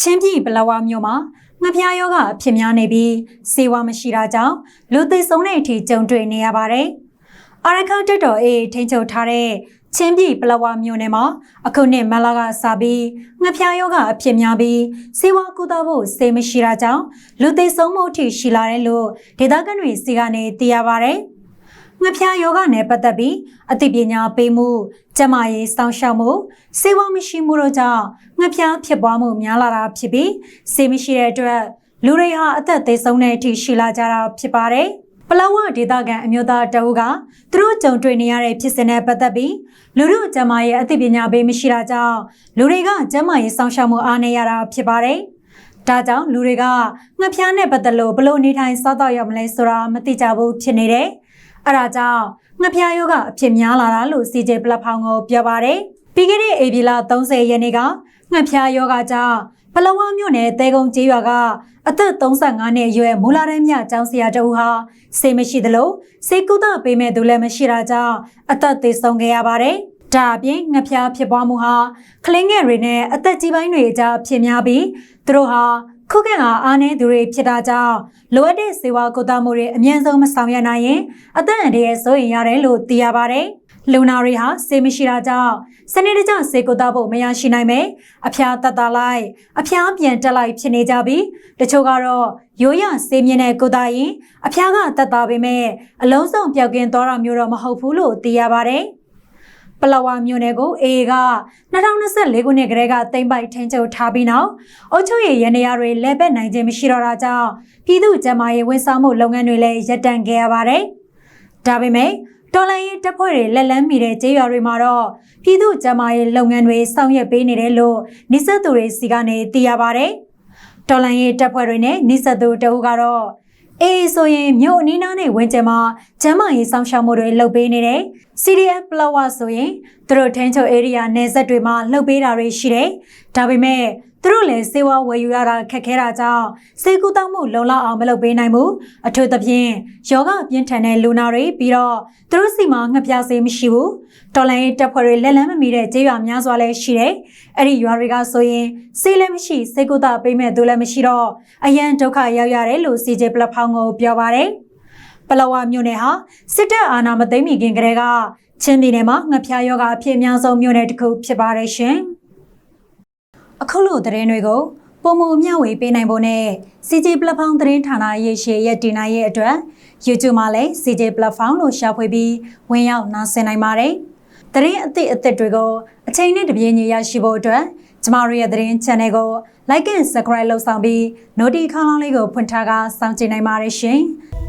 ချင်းပြည်ပလဝမြို့မှာငှက်ဖျားယောဂအဖြစ်များနေပြီးစေဝါမရှိတာကြောင့်လူသိဆုံးတဲ့အထိကြုံတွေ့နေရပါတယ်။အာရခတက်တော်အေးထိန်းချုပ်ထားတဲ့ချင်းပြည်ပလဝမြို့နယ်မှာအခုနှစ်မလကစပြီးငှက်ဖျားယောဂအဖြစ်များပြီးစေဝါကုသဖို့စေမရှိတာကြောင့်လူသိဆုံးမှုအထိရှိလာတယ်လို့ဒေသခံတွေစီကနေသိရပါတယ်။ ငှက်ဖျားယောဂနဲ့ပတ်သက်ပြီးအသိပညာပေးမှုကျန်းမာရေးစောင့်ရှောက်မှုစေဝါမရှိမှုတို့ကြောင့်ငှက်ဖျားဖြစ်ပွားမှုများလာတာဖြစ်ပြီးစေမရှိတဲ့အတွက်လူတွေဟာအသက်သေဆုံးတဲ့အထိရှိလာကြတာဖြစ်ပါတယ်။ပလောဝဒေသခံအမျိုးသားတအုပ်ကသူတို့ကြုံတွေ့နေရတဲ့ဖြစ်စဉ်နဲ့ပတ်သက်ပြီးလူမှုကျန်းမာရေးအသိပညာပေးမရှိတာကြောင့်လူတွေကကျန်းမာရေးစောင့်ရှောက်မှုအားနည်းရတာဖြစ်ပါတယ်။ဒါကြောင့်လူတွေကငှက်ဖျားနဲ့ပတ်သက်လို့ဘလို့နေထိုင်စားတော့ရမလဲဆိုတာမသိကြဘူးဖြစ်နေတယ်။ အဲဒါကြောင့်ငှက်ဖျားယောဂအဖြစ်များလာတာလို့ CJ ပလက်ဖောင်းကိုပြောပါတယ်။ပြီးခဲ့တဲ့ဧပြီလ30ရက်နေ့ကငှက်ဖျားယောဂကြောင့်ပလဝမြို့နယ်တဲကုန်းကျေးရွာကအသက်35နှစ်အရွယ်မူလာတဲ့မြကျောင်းဆရာတဦးဟာစေမရှိသလိုစေကုသပေးမဲ့သူလည်းမရှိတာကြောင့်အသက်သေဆုံးခဲ့ရပါတယ်။ဒါအပြင်ငှက်ဖျားဖြစ်ပွားမှုဟာကလင်းငယ်တွေနဲ့အသက်ကြီးပိုင်းတွေအကြားဖြစ်များပြီးသူတို့ဟာ ခုခံကအားနည်းသူတွေဖြစ်တာကြောင့်လိုအပ်တဲ့စေဝါကုသမှုတွေအမြင့်ဆုံးမဆောင်ရွက်နိုင်ရင်အသက်အန္တရာယ်စိုးရင်ရတယ်လို့သိရပါတယ်။လူနာတွေဟာစေမရှိတာကြောင့်စနစ်တကျစေကုသဖို့မရရှိနိုင်ပဲအဖျားတက်တာလိုက်အဖျားပြန်တက်လိုက်ဖြစ်နေကြပြီးတချို့ကတော့ရိုးရစေမြင့်တဲ့ကုသရင်အဖျားကတက်တာပေမဲ့အလုံးစုံပျောက်ကင်းသွားတာမျိုးတော့မဟုတ်ဘူးလို့သိရပါတယ်။ ပလဝါမြို့နယ်ကိုအေက2024ခုနှစ်ကတည်းကတိမ့်ပိုက်ထင်းချုပ်ထားပြီးနောက်အုပ်ချုပ်ရေးရန်နေရာတွေလဲပတ်နိုင်ခြင်းမရှိတော့တာကြောင့်ပြည်သူ့ကျန်းမာရေးဝန်ဆောင်မှုလုပ်ငန်းတွေလည်းရပ်တန့်ခဲ့ရပါတယ်။ဒါပေမဲ့တော်လိုင်းရေးတပ်ဖွဲ့တွေလက်လန်းမီတဲ့ကျေးရွာတွေမှာတော့ပြည်သူ့ကျန်းမာရေးလုပ်ငန်းတွေဆောင်ရွက်ပေးနေတယ်လို့နှိစက်သူတွေစီကနေသိရပါတယ်။တော်လိုင်းရေးတပ်ဖွဲ့တွေနဲ့နှိစက်သူတအုပ်ကတော့အေးဆိုရင်မြို့အနီးနားနဲ့ဝင်းကျင်မှာကျမ်းမာရေးစောင့်ရှောက်မှုတွေလုပ်ပေးနေတယ်။ CDF ပလောဝဆိုရင်သူတို့ထင်းချုပ် area နယ်စပ်တွေမှာလှုပ်ပေးတာတွေရှိတယ်။ဒါပေမဲ့သူတို့လည်းစေဝါဝယ်ယူရတာခက်ခဲတာကြောင့်စေကူတောက်မှုလုံလောက်အောင်မလုပ်ပေးနိုင်ဘူး။အထူးသဖြင့်ယောဂပြင်းထန်တဲ့လူနာတွေပြီးတော့သူတို့စီမှာငှက်ပြားစေးမရှိဘူး။တော်လိုင်းတပ်ဖွဲ့တွေလက်လန်းမမီတဲ့ကျေးရွာများစွာလည်းရှိတယ်။အဲ့ဒီရွာတွေကဆိုရင်စေးလည်းမရှိစေကူတာပေးမဲ့သူလည်းမရှိတော့အရန်ဒုက္ခရောက်ရတယ်လို့ CJ ပလက်ဖောင်းကိုပြောပါတယ်။ ပလဝမြို့နယ်ဟာစစ်တပ်အာဏာမသိမ်းမီခင်ကတည်းကချင်းပြည်နယ်မှာငှက်ဖျားယောဂအဖြစ်အများဆုံးမြို့နယ်တစ်ခုဖြစ်ပါတယ်ရှင်။အခုလိုသတင်းတွေကိုပုံမမျှဝေပေးနိုင်ဖို့နဲ့ CJ Platform သတင်းဌာနရဲ့ရှေ့ရက်တင်နိုင်ရဲ့အတွက် YouTube မှာလည်း CJ Platform လို့ရှာဖွေပြီးဝင်ရောက်နားဆင်နိုင်ပါတယ်။သတင်းအသစ်အသစ်တွေကိုအချိန်နဲ့တပြေးညီရရှိဖို့အတွက်ကျမတို့ရဲ့သတင်း channel ကို like and subscribe လုပ်ဆောင်ပြီး notification လေးကိုဖွင့်ထားကစောင့်ကြည့်နိုင်ပါတယ်ရှင်။